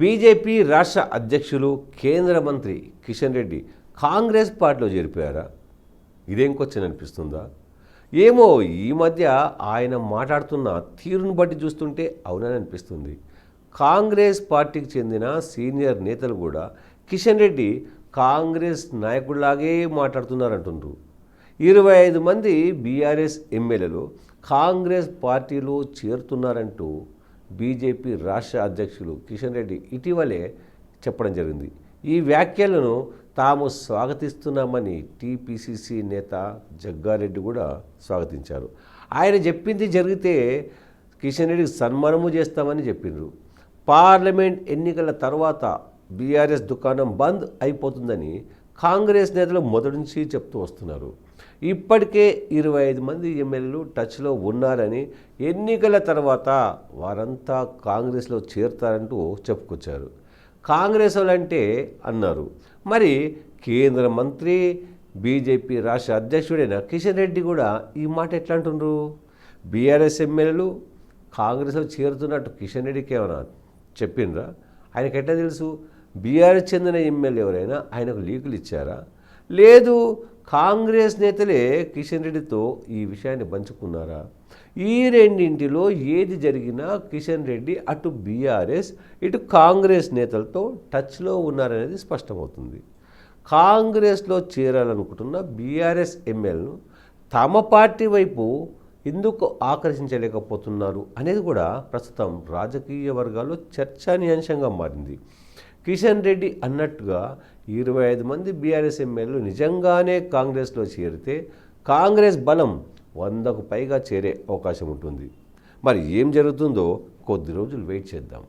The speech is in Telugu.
బీజేపీ రాష్ట్ర అధ్యక్షులు కేంద్ర మంత్రి కిషన్ రెడ్డి కాంగ్రెస్ పార్టీలో చేరిపోయారా? ఇదేం క్వశ్చన్ అనిపిస్తుందా? ఏమో ఈ మధ్య ఆయన మాట్లాడుతున్న తీరును బట్టి చూస్తుంటే అవునని అనిపిస్తుంది. కాంగ్రెస్ పార్టీకి చెందిన సీనియర్ నేతలు కూడా కిషన్ రెడ్డి కాంగ్రెస్ నాయకుడిలాగే మాట్లాడుతున్నారంటుండ్రు. ఇరవై ఐదు మంది బీఆర్ఎస్ ఎమ్మెల్యేలు కాంగ్రెస్ పార్టీలో చేరుతున్నారంటూ బీజేపీ రాష్ట్ర అధ్యక్షులు కిషన్ రెడ్డి ఇటీవలే చెప్పడం జరిగింది. ఈ వ్యాఖ్యలను తాము స్వాగతిస్తున్నామని టీపీసీసీ నేత జగ్గారెడ్డి కూడా స్వాగతించారు. ఆయన చెప్పింది జరిగితే కిషన్ రెడ్డికి సన్మానము చేస్తామని చెప్పిండ్రు పార్లమెంట్ ఎన్నికల తర్వాత బీఆర్ఎస్ దుకాణం బంద్ అయిపోతుందని కాంగ్రెస్ నేతలు మొదటి నుంచి చెప్తూ వస్తున్నారు. ఇప్పటికే ఇరవై ఐదు మంది ఎమ్మెల్యేలు టచ్లో ఉన్నారని ఎన్నికల తర్వాత వారంతా కాంగ్రెస్లో చేరుతారంటూ చెప్పుకొచ్చారు. కాంగ్రెస్ వాళ్ళంటే అన్నారు. మరి కేంద్ర మంత్రి బీజేపీ రాష్ట్ర అధ్యక్షుడైన కిషన్ రెడ్డి కూడా ఈ మాట ఎట్లా అంటుండ్రు? బీఆర్ఎస్ ఎమ్మెల్యేలు కాంగ్రెస్లో చేరుతున్నట్టు కిషన్ రెడ్డికి ఏమైనా చెప్పిండ్రా? ఆయనకి ఎట్లా తెలుసు? బీఆర్ఎస్ చెందిన ఎమ్మెల్యే ఎవరైనా ఆయనకు లీకులు ఇచ్చారా? లేదు కాంగ్రెస్ నేతలే కిషన్ రెడ్డితో ఈ విషయాన్ని పంచుకున్నారా? ఈ రెండింటిలో ఏది జరిగినా కిషన్ రెడ్డి అటు బీఆర్ఎస్ ఇటు కాంగ్రెస్ నేతలతో టచ్లో ఉన్నారనేది స్పష్టమవుతుంది. కాంగ్రెస్లో చేరాలనుకుంటున్న బీఆర్ఎస్ ఎమ్మెల్యేను తమ పార్టీ వైపు ఎందుకు ఆకర్షించలేకపోతున్నారు అనేది కూడా ప్రస్తుతం రాజకీయ వర్గాల్లో చర్చనీయాంశంగా మారింది. కిషన్ రెడ్డి అన్నట్టుగా ఇరవై ఐదు మంది బీఆర్ఎస్ ఎమ్మెల్యేలు నిజంగానే కాంగ్రెస్లో చేరితే కాంగ్రెస్ బలం వందకు పైగా చేరే అవకాశం ఉంటుంది. మరి ఏం జరుగుతుందో కొద్ది రోజులు వెయిట్ చేద్దాం.